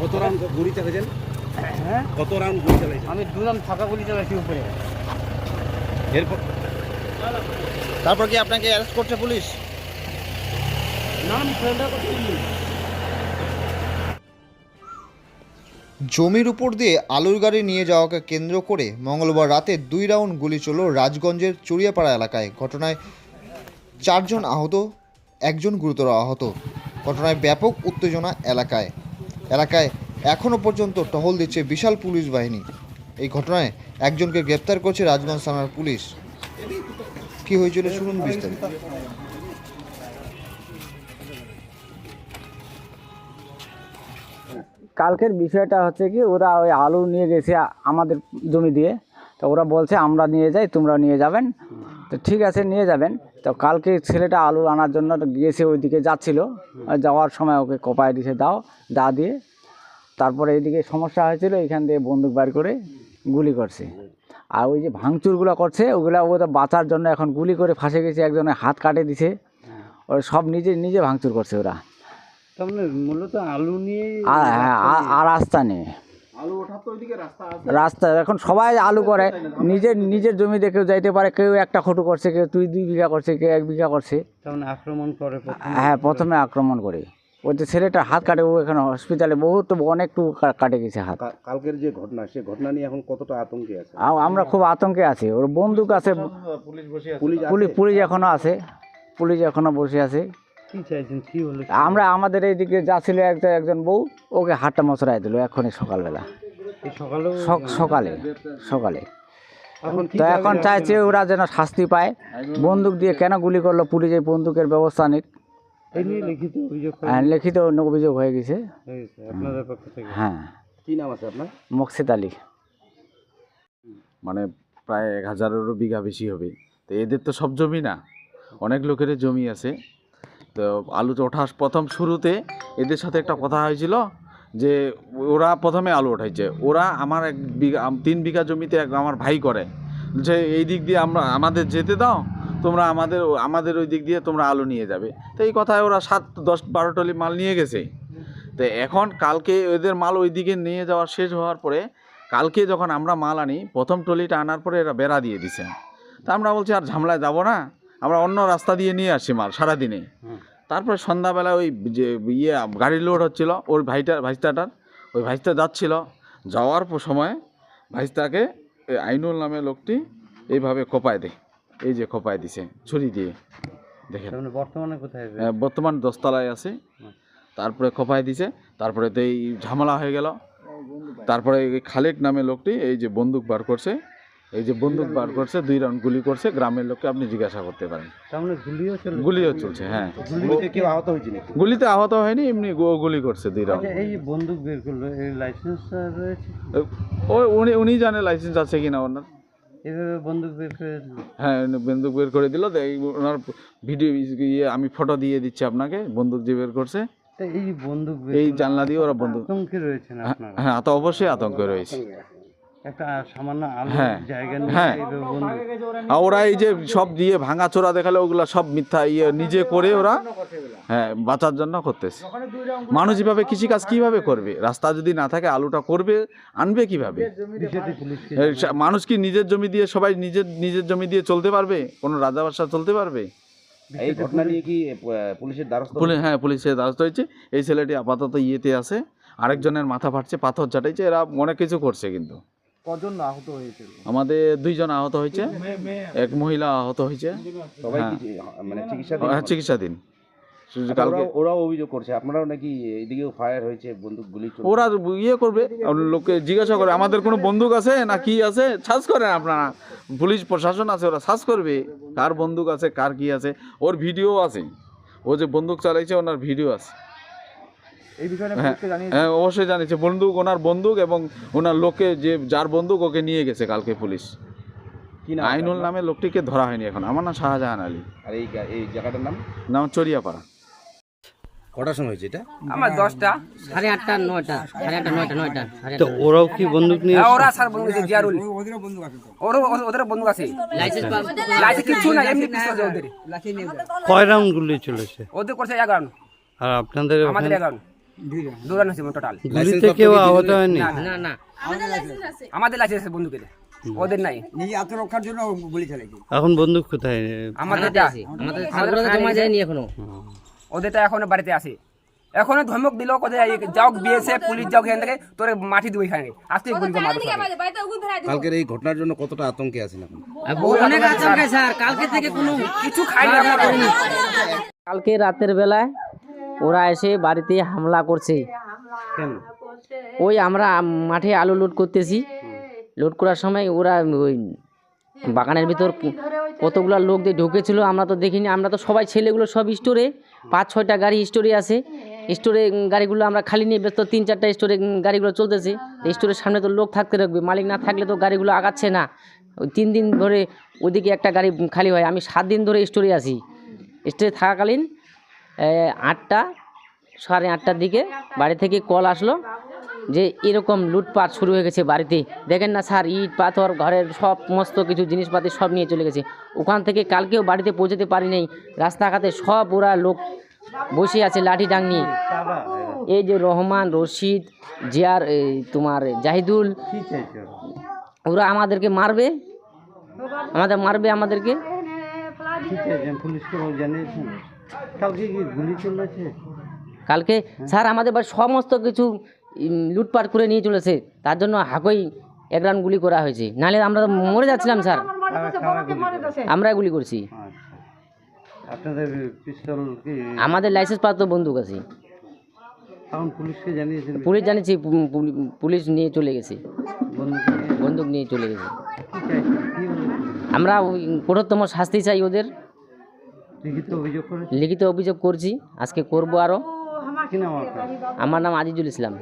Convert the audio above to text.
কত রাউন্ড গুলি চালিয়েছেন হ্যাঁ? কত রাউন্ড গুলি চালিয়েছেন আমি দুলাম ফাঁকা গুলি চালাচ্ছি উপরে। এরপর তারপর কি আপনাকে অ্যারেস্ট করছে পুলিশ? না আমি জমির উপর দিয়ে আলুর গাড়ি নিয়ে যাওয়াকে কেন্দ্র করে মঙ্গলবার রাতে দুই রাউন্ড গুলি চলল রাজগঞ্জের চুরিয়াপাড়া এলাকায়। ঘটনায় চারজন আহত একজন গুরুতর আহত। ঘটনায় ব্যাপক উত্তেজনা এলাকায়। এলাকায় এখনও পর্যন্ত টহল দিচ্ছে বিশাল পুলিশ বাহিনী। এই ঘটনায় একজনকে গ্রেপ্তার করছে রাজগঞ্জ থানার পুলিশ। কি হয়েছিল শুনুন বিস্তারিত। কালকের বিষয়টা হচ্ছে কি, ওরা ওই আলু নিয়ে গেছে আমাদের জমি দিয়ে। তো ওরা বলছে, আমরা নিয়ে যাই, তোমরা নিয়ে যাবেন। তো ঠিক আছে, নিয়ে যাবেন। তো কালকে ছেলেটা আলু আনার জন্য গিয়েছে ওইদিকে যাচ্ছিল। যাওয়ার সময় ওকে কপায় দিছে দাও দা দিয়ে। তারপরে এইদিকে সমস্যা হয়েছিল এখান দিয়ে বন্দুক বার করে গুলি করছে। আর ওই যে ভাঙচুরগুলো করছে ওগুলো ওটা বাঁচার জন্য এখন গুলি করে ফাঁসে গেছে একজনের হাত কাটে দিছে। ওরা সব নিজে নিজে ভাঙচুর করছে ওরা। মানে মূলত আলু নিয়ে আর হ্যাঁ রাস্তা নেই রাস্তা এখন সবাই আলু করে। নিজের নিজের জমিতে কেউ যাইতে পারে কেউ একটা খটু করছে কেউ তুই দুই বিঘা করছে কেউ এক বিঘা করছে। আক্রমণ করে হ্যাঁ প্রথমে আক্রমণ করে। ওই যে ছেলেটার হাত কাটে ও এখানে হসপিটালে বহুত অনেকটু কা- কাটে গেছে হাত। কালকের যে ঘটনা সে ঘটনা নিয়ে এখন কতটা আতঙ্কে আছে? আমরা খুব আতঙ্কে আছি। ওর বন্দুক আছে। পুলিশ পুলিশ পুলিশ এখনও আছে। পুলিশ এখনও বসে আছে। কি চাইছেন কি হলো? আমরা আমাদের এইদিকে যা ছিল একটা একজন বউ ওকে হাতটা মশরাই দিল এখনই সকালবেলা। এই সক- সকালে সকালে। তো এখন চাইছে ওরা যেন শাস্তি পায়। বন্দুক দিয়ে কেন গুলি করল পুলিশ এই বন্দুকের ব্যবস্থা নিক? এই লিখিত অভিযোগ হ্যাঁ, লিখিত অভিযোগ হয়ে গেছে। আপনাদের পক্ষ থেকে। হ্যাঁ। কি নাম আছে আপনার? মকসিদ আলী। মানে প্রায় এক হাজারেরও বিঘা বেশি হবে। তো এদের তো সব জমি না। অনেক লোকের জমি আছে। তো আলু ওঠার প্রথম শুরুতে এদের সাথে একটা কথা হয়েছিল যে ওরা প্রথমে আলু ওঠাইছে। ওরা আমার এক বিঘা তিন বিঘা জমিতে এক আমার ভাই করে। যে এই দিক দিয়ে আমরা, আমাদের যেতে দাও, তোমরা আমাদের আমাদের ওই দিক দিয়ে তোমরা আলু নিয়ে যাবে। তো এই কথায় ওরা সাত, দশ, বারো টলি মাল নিয়ে গেছে। তো এখন কালকে ওদের মাল ওই দিকে নিয়ে যাওয়া শেষ হওয়ার পরে কালকে যখন আমরা মাল আনি, প্রথম টলিটা আনার পরে এরা বেড়া দিয়ে দিছে। তা আমরা বলছি, আর ঝামেলায় যাব না। আমরা অন্য রাস্তা দিয়ে নিয়ে আসি মাল সারাদিনে। তারপরে সন্ধ্যাবেলা ওই যে ইয়ে গাড়ি লোড হচ্ছিল ওর ভাইটা ভাইস্তাটার। ওই ভাইস্তা যাচ্ছিল। যাওয়ার সময় ভাইস্তাকে আইনুল নামে লোকটি এইভাবে খোপায় দেয় এই যে খোপায় দিছে ছুরি দিয়ে। দেখেন। মানে বর্তমানে কোথায় বর্তমান দশতলায় আছে। তারপরে খোপায় দিছে। তারপরে তো এই ঝামেলা হয়ে গেল। তারপরে এই খালেক নামে লোকটি এই যে বন্দুক বার করছে। এই যে বন্দুক বার করছে দুই রাউন্ড গুলি করছে গ্রামের লোককে আপনি জিজ্ঞাসা করতে পারেন। গুলিও চলছে হ্যাঁ। গুলিতে আহত হয়নি এমনি গুলি করছে দুই রাউন্ড। আচ্ছা এই বন্দুক বের করল এই রয়েছে? ওই উনি উনি জানে লাইসেন্স আছে কিনা ওনার। এভাবে বন্দুক বের করে হ্যাঁ বন্দুক বের করে দিল ওনার ভিডিও ইয়ে আমি ফটো দিয়ে দিচ্ছি আপনাকে বন্দুক যে বের করছে। এই বন্দুক এই জানলা দিয়ে ওরা বন্দুক আতঙ্কে রয়েছেন হ্যাঁ তো অবশ্যই আতঙ্ক রয়েছে। একটা সামান্য হ্যাঁ, জায়গা হ্যাঁ। ওরা এই যে সব দিয়ে ভাঙা চোরা দেখালে ওগুলা সব মিথ্যা ইয়ে নিজে করে ওরা হ্যাঁ বাঁচার জন্য করতেছে। মানুষ এভাবে কৃষিকাজ কীভাবে করবে? রাস্তা যদি না থাকে আলুটা করবে আনবে কীভাবে? মানুষ কি নিজের জমি দিয়ে সবাই নিজের নিজের জমি দিয়ে চলতে পারবে? কোনো রাজা বাদশাহ চলতে পারবে? এই ঘটনা নিয়ে কি পুলিশের দ্বারস্থ হ্যাঁ পুলিশের দ্বারস্থ হয়েছে। এই ছেলেটি আপাতত ইয়েতে আছে। আরেকজনের মাথা ফাটছে পাথর চাটাইছে। এরা অনেক কিছু করছে কিন্তু। কজন আহত হয়েছিল? আমাদের দুইজন আহত হয়েছে এক মহিলা আহত হয়েছে। সবাই হ্যাঁ। কি মানে চিকিৎসা হ্যাঁ, চিকিৎসাধীন। আচ্ছা, কালকে ওরাও- অভিযোগ করছে। আপনারাও নাকি এদিকেও ফায়ার হয়েছে বন্দুক গুলি ওরা ইয়ে করবে লোককে জিজ্ঞাসা করে আমাদের কোনো বন্দুক আছে না কি আছে? সার্চ করেন আপনারা। পুলিশ প্রশাসন আছে ওরা সার্চ করবে কার বন্দুক আছে কার কি আছে। ওর ভিডিও আছে। ও যে বন্দুক চালাইছে ওনার ভিডিও আছে। হ্যাঁ হ্যাঁ অবশ্যই জানিয়েছে। বন্দুক ওনার বন্দুক এবং ওনার লোকে যে যার বন্দুক ওকে নিয়ে গেছে কালকে পুলিশ। কি আইনুল? নামে লোকটিকে ধরা হয়নি এখন। আমার নাম শাহজাহান আলী। আর এই এই জায়গাটার নাম? নাম চরিয়াপাড়া কটার সময় হয়েছে এটা? আমার দশটা। সাড়ে আটটা নয়টা। সাড়ে আটটা নয়টা ওরাও কি বন্দুক নিয়ে ওরা স্যার বন্ধু আছে জিয়ারুল। ওরও ওদের বন্ধু আছে। লাইসেন্স লাইসেন্স কিছু না এমনি পিস্তল আছে ওদের। কয় রাউন্ড গুলি চলেছে? ওদের করছে এগারো আর আপনাদের আমাদের এগারো দুরান হয়েছে টোটাল গুলিতে কেউ আহত হয়নি? না না আমাদের লাইসেন্স আছে। বন্দুকের ওদের নাই। এখন বন্দুক কোথায়? আমাদেরটা আমাদের জমা যায়নি এখনও। ওদেরটা এখনও বাড়িতে আছে। এখনও ধমক দিল কোথায় যাও বিয়েছে পুলিশ যাও এখান থেকে তোরে মাটি দিব এখানে। আজকে গুলি কালকের এই ঘটনার জন্য কতটা আতঙ্কে আছেন আপনি অনেক আচমকা স্যার। কালকে থেকে কোনো কিছু খাইনি আমরা। কালকে রাতের বেলায় ওরা এসে বাড়িতে হামলা করছে। ওই আমরা মাঠে আলু লোড করতেছি। লোড করার সময় ওরা ওই বাগানের ভিতর কতগুলো লোক দিয়ে ঢুকেছিল আমরা তো দেখিনি। আমরা তো সবাই ছেলেগুলো সব স্টোরে পাঁচ ছয়টা গাড়ি স্টোরে আছে। স্টোরে গাড়িগুলো আমরা খালি নিয়ে ব্যস্ত তিন চারটা স্টোরে গাড়িগুলো চলতেছে। স্টোরের সামনে তো লোক থাকতে রাখবে মালিক না থাকলে তো গাড়িগুলো আগাচ্ছে না। ওই তিন দিন ধরে ওদিকে একটা গাড়ি খালি হয়। আমি সাত দিন ধরে স্টোরে আছি। স্টোরে থাকাকালীন আটটা, সাড়ে আটটার দিকে বাড়ি থেকে কল আসলো যে এরকম লুটপাট শুরু হয়ে গেছে বাড়িতে। দেখেন না স্যার, ইট, পাথর, ঘরের সব সমস্ত কিছু, জিনিসপাতি সব নিয়ে চলে গেছে। ওখান থেকে কালকেও বাড়িতে পৌঁছতে পারি নাই। রাস্তাঘাটে সব ওরা লোক বসে আছে লাঠি ডাং নিয়ে। এই যে রহমান, রশিদ, জিয়ার তোমার জাহিদুল, ওরা আমাদেরকে মারবে। আমাদের মারবে আমাদেরকে। পুলিশকে কালকে কি গুলি চলেছে? কালকে স্যার আমাদের বাড়ি সমস্ত কিছু লুটপাট করে নিয়ে চলেছে। তার জন্য হাকই এক রান গুলি করা হয়েছে। নাহলে আমরা তো মরে যাচ্ছিলাম স্যার। আমরা গুলি করছি। আপনাদের পিস্তল কি আমাদের লাইসেন্স প্রাপ্ত বন্দুক আছে। এখন পুলিশকে জানিয়েছেন? পুলিশ জানিয়েছি পুলিশ নিয়ে চলে গেছে। বন্দুক নিয়ে? চলে গেছে? আমরা ওই কঠোরতম শাস্তি চাই ওদের। লিখিত অভিযোগ করছি? আজকে করব আরও আমার নাম আজিজুল ইসলাম।